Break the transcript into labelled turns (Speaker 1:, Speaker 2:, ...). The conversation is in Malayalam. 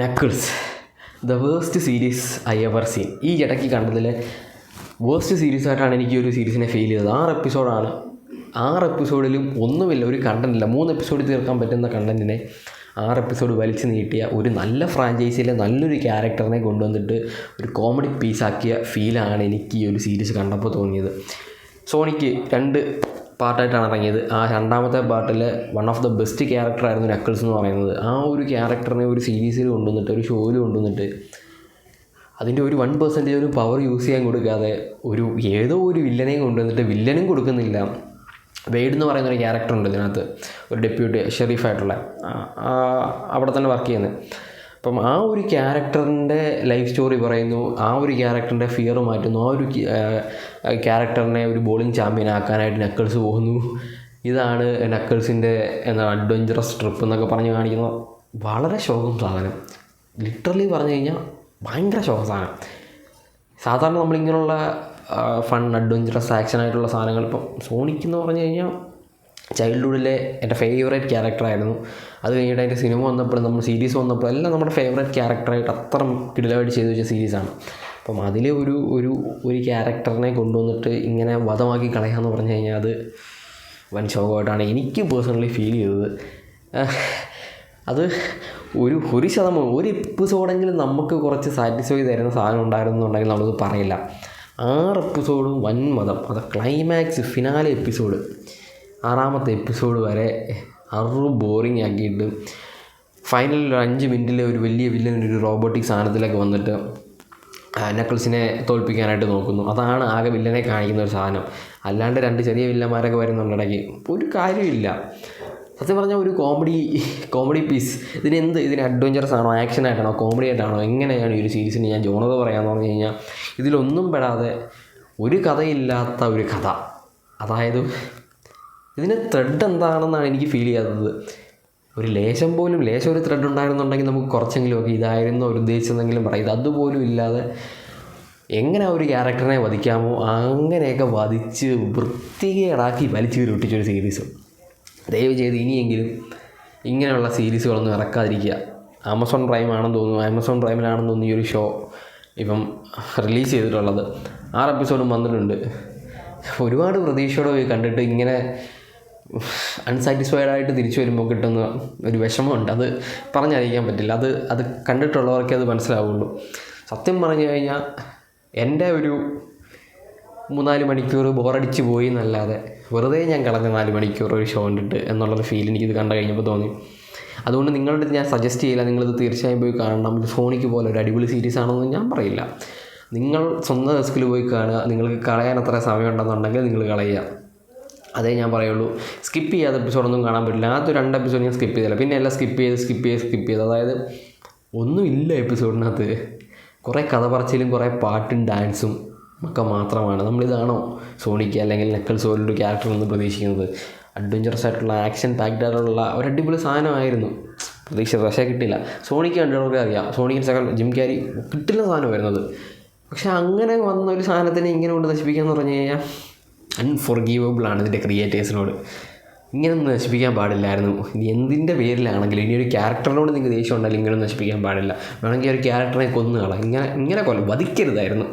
Speaker 1: Knuckles the worst series I ever seen ഈ ഇടയ്ക്ക് കണ്ടതിൽ വേസ്റ്റ് സീരീസ് ആയിട്ടാണ് എനിക്ക് ഒരു സീരീസിനെ ഫീൽ ചെയ്തത്. ആറ് എപ്പിസോഡാണ് ആറ് എപ്പിസോഡിലും ഒന്നുമില്ല. ഒരു കണ്ടന്റില്ല മൂന്ന് എപ്പിസോഡ് തീർക്കാൻ പറ്റുന്ന കണ്ടന്റിനെ ആറ് എപ്പിസോഡ് വലിച്ചു നീട്ടിയ ഒരു നല്ല ഫ്രാഞ്ചൈസിയിലെ നല്ലൊരു ക്യാരക്ടറിനെ കൊണ്ടുവന്നിട്ട് ഒരു കോമഡി പീസാക്കിയ ഫീലാണ് എനിക്ക് ഈ ഒരു സീരീസ് കണ്ടപ്പോൾ തോന്നിയത്. സോണിക്ക് രണ്ട് പാർട്ടായിട്ടാണ് ഇറങ്ങിയത്. ആ രണ്ടാമത്തെ പാർട്ടിൽ വൺ ഓഫ് ദ ബെസ്റ്റ് ക്യാരക്ടറായിരുന്നു നക്കിൾസ് എന്ന് പറയുന്നത്. ആ ഒരു ക്യാരക്ടറിനെ ഒരു സീരീസിൽ കൊണ്ടുവന്നിട്ട് ഒരു ഷോയിൽ കൊണ്ടുവന്നിട്ട് അതിന്റെ ഒരു വൺ പെർസെന്റേജ് ഒരു പവർ യൂസ് ചെയ്യാൻ കൊടുക്കാതെ ഒരു ഏതോ ഒരു വില്ലനെയും കൊണ്ടുവന്നിട്ട് വില്ലനും കൊടുക്കുന്നില്ല. വെയ്ഡ് എന്ന് പറയുന്ന ഒരു ക്യാരക്ടർ ഉണ്ട് ഇതിനകത്ത്. ഒരു ഡെപ്യൂട്ടി ഷെറീഫായിട്ടുള്ള അവിടെ തന്നെ വർക്ക് ചെയ്യുന്നത്. അപ്പം ആ ഒരു ക്യാരക്ടറിന്റെ ലൈഫ് സ്റ്റോറി പറയുന്നു ആ ഒരു ക്യാരക്ടറിന്റെ ഫിയർ മാറ്റുന്നു ആ ഒരു ക്യാരക്ടറിനെ ഒരു ബോളിംഗ് ചാമ്പ്യൻ ആക്കാനായിട്ട് നക്കിൾസ് പോകുന്നു. ഇതാണ് നക്കിൾസിന്റെ എന്താ അഡ്വഞ്ചറസ് ട്രിപ്പ് എന്നൊക്കെ പറഞ്ഞ് കാണിക്കുന്ന വളരെ ശോകം സാധനം. ലിറ്ററലി പറഞ്ഞു കഴിഞ്ഞാൽ ഭയങ്കര ശോകം സാധനം. സാധാരണ നമ്മളിങ്ങനെയുള്ള ഫൺ അഡ്വഞ്ചറസ് ആക്ഷൻ ആയിട്ടുള്ള സാധനങ്ങൾ ഇപ്പം സോണിക് എന്ന് പറഞ്ഞു കഴിഞ്ഞാൽ ചൈൽഡ്ഹുഡിലെ എന്റെ ഫേവറേറ്റ് ക്യാരക്ടറായിരുന്നു അത് കഴിഞ്ഞിട്ട് അതിന്റെ സിനിമ വന്നപ്പോഴും നമ്മൾ സീരീസ് വന്നപ്പോഴും എല്ലാം നമ്മുടെ ഫേവറേറ്റ് ക്യാരക്ടറായിട്ട് അത്ര കിടിലമായിട്ട് ചെയ്തു വെച്ച സീരീസാണ് അപ്പം അതിലെ ഒരു ഒരു ഒരു ക്യാരക്ടറിനെ കൊണ്ടുവന്നിട്ട് ഇങ്ങനെ വധമാക്കി കളയാമെന്ന് പറഞ്ഞു കഴിഞ്ഞാൽ അത് വൻ ശോകമായിട്ടാണ് എനിക്ക് പേഴ്സണലി ഫീൽ ചെയ്തത്. അത് ഒരു ഒരു ശതമാനം ഒരു എപ്പിസോഡെങ്കിലും നമുക്ക് കുറച്ച് സാറ്റിസ്ഫൈ തരുന്ന സാധനം ഉണ്ടായിരുന്നുണ്ടെങ്കിൽ നമ്മളത് പറയില്ല. ആറ് എപ്പിസോഡും വൻ മതം. അത് ക്ലൈമാക്സ് ഫിനാലെ എപ്പിസോഡ് ആറാമത്തെ എപ്പിസോഡ് വരെ അറു ബോറിങ് ആക്കിയിട്ട് ഫൈനലിൽ ഒരു അഞ്ച് മിനിറ്റിലെ ഒരു വലിയ വില്ലൻ ഒരു റോബോട്ടിക് സാധനത്തിലൊക്കെ വന്നിട്ട് നക്കിൾസിനെ തോൽപ്പിക്കാനായിട്ട് നോക്കുന്നു. അതാണ് ആകെ വില്ലനെ കാണിക്കുന്ന ഒരു സാധനം. അല്ലാണ്ട് രണ്ട് ചെറിയ വില്ലന്മാരൊക്കെ വരുന്നുണ്ട് ഇടയ്ക്ക് ഒരു കാര്യമില്ല. സത്യം പറഞ്ഞാൽ ഒരു കോമഡി കോമഡി പീസ് ഇതിന് എന്ത് ഇതിന് അഡ്വഞ്ചറസ് ആണോ ആക്ഷൻ ആയിട്ടാണോ കോമഡി ആയിട്ടാണോ എങ്ങനെയാണ് ഈ ഒരു സീരീസിന് ഞാൻ ജോണത് പറയാമെന്ന് പറഞ്ഞു കഴിഞ്ഞാൽ ഇതിലൊന്നും പെടാതെ ഒരു കഥയില്ലാത്ത ഒരു കഥ. അതായത് ഇതിന് ത്രെഡ് എന്താണെന്നാണ് എനിക്ക് ഫീൽ ചെയ്യാത്തത്. ഒരു ലേശം പോലും ലേശം ഒരു ത്രെഡ് ഉണ്ടായിരുന്നുണ്ടെങ്കിൽ നമുക്ക് കുറച്ചെങ്കിലും ഒക്കെ ഇതായിരുന്നു ഒരു ഉദ്ദേശിച്ചതെങ്കിലും പറയും. ഇത് അതുപോലും ഇല്ലാതെ എങ്ങനെ ഒരു ക്യാരക്ടറിനെ വധിക്കാമോ അങ്ങനെയൊക്കെ വധിച്ച് വൃത്തികേടാക്കി വലിച്ചു കയറിയൊട്ടിച്ചൊരു സീരീസ് ദയവ് ചെയ്ത് ഇനിയെങ്കിലും ഇങ്ങനെയുള്ള സീരീസുകളൊന്നും ഇറക്കാതിരിക്കുക. ആമസോൺ പ്രൈം ആണെന്ന് തോന്നുന്നു. ആമസോൺ പ്രൈമിലാണെന്ന് തോന്നുന്നു ഈ ഒരു ഷോ ഇപ്പം റിലീസ് ചെയ്തിട്ടുള്ളത്. ആറ് എപ്പിസോഡും വന്നിട്ടുണ്ട്. ഒരുപാട് പ്രതീക്ഷയോടെ പോയി കണ്ടിട്ട് ഇങ്ങനെ അൺസാറ്റിസ്ഫൈഡ് ആയിട്ട് തിരിച്ചു വരുമ്പോൾ കിട്ടുന്ന ഒരു വിഷമമുണ്ട്. അത് പറഞ്ഞറിയിക്കാൻ പറ്റില്ല. അത് അത് കണ്ടിട്ടുള്ളവർക്കേ അത് മനസ്സിലാവുള്ളൂ. സത്യം പറഞ്ഞു കഴിഞ്ഞാൽ എന്റെ ഒരു മൂന്നാൽ മണിക്കൂർ ബോറടിച്ച് പോയി എന്നല്ലാതെ വെറുതെ ഞാൻ കളഞ്ഞ നാല് മണിക്കൂർ ഒരു ഷോ കണ്ടിട്ട് എന്നുള്ളൊരു ഫീൽ എനിക്കിത് കണ്ടു കഴിഞ്ഞപ്പോൾ തോന്നി. അതുകൊണ്ട് നിങ്ങളുടെ ഞാൻ സജസ്റ്റ് ചെയ്യില്ല. നിങ്ങളിത് തീർച്ചയായും പോയി കാണണം. ഇത് ഫോണിക്ക് പോലെ ഒരു അടിപൊളി സീരീസ് ആണെന്ന് ഞാൻ പറയില്ല. നിങ്ങൾ സ്വന്തം റിസ്കിൽ പോയി കാണുക. നിങ്ങൾക്ക് കളയാൻ അത്ര സമയം ഉണ്ടെന്നുണ്ടെങ്കിൽ നിങ്ങൾ കളയുക. അതേ ഞാൻ പറയുള്ളൂ. സ്കിപ്പ് ചെയ്യാത്ത എപ്പിസോഡൊന്നും കാണാൻ പറ്റില്ല. ആദ്യത്തെ രണ്ട് എപ്പിസോഡ് ഞാൻ സ്കിപ്പ് ചെയ്തില്ല. പിന്നെ എല്ലാം സ്കിപ്പ് ചെയ്ത് സ്കിപ്പ് ചെയ്ത് സ്കിപ്പ് ചെയ്ത്. അതായത് ഒന്നുമില്ല എപ്പിസോഡിനകത്ത് കുറേ കഥ പറച്ചിലും കുറേ പാട്ടും ഡാൻസും ഒക്കെ മാത്രമാണ്. നമ്മളിതാണോ സോണിക്ക് അല്ലെങ്കിൽ നക്കൽ പോലൊരു ക്യാരക്ടർ എന്ന് പ്രതീക്ഷിക്കുന്നത്? അഡ്വഞ്ചറസ് ആയിട്ടുള്ള ആക്ഷൻ പാക്ഡ് ആയിട്ടുള്ള ഒരു അടിപൊളി സാധനമായിരുന്നു. പ്രതീക്ഷ പക്ഷേ കിട്ടില്ല സോണിക്ക് കണ്ടവർക്ക് അറിയാം. സോണിക്ക് സെക്കൻഡ് ജിം ക്യാരി കിട്ടില്ല സാധനമായിരുന്നത് പക്ഷെ അങ്ങനെ വന്ന ഒരു സാധനത്തിനെ ഇങ്ങനെ കൊണ്ട് നശിപ്പിക്കുക എന്ന് പറഞ്ഞു കഴിഞ്ഞാൽ അൺഫോർഗീവബിൾ ആണ് ഇതിന്റെ ക്രിയേറ്റേഴ്സിനോട് ഇങ്ങനെ ഒന്നും നശിപ്പിക്കാൻ പാടില്ലായിരുന്നു. ഇനി എന്തിന്റെ പേരിലാണെങ്കിലും ഇനി ഒരു ക്യാരക്ടറിനോട് നിങ്ങൾക്ക് ദേഷ്യം ഉണ്ടെങ്കിൽ ഇങ്ങനെ നശിപ്പിക്കാൻ പാടില്ല. വേണമെങ്കിൽ ഒരു ക്യാരക്ടറെ കൊന്നുകളാം ഇങ്ങനെ ഇങ്ങനെ കൊല്ലം വധിക്കരുതായിരുന്നു.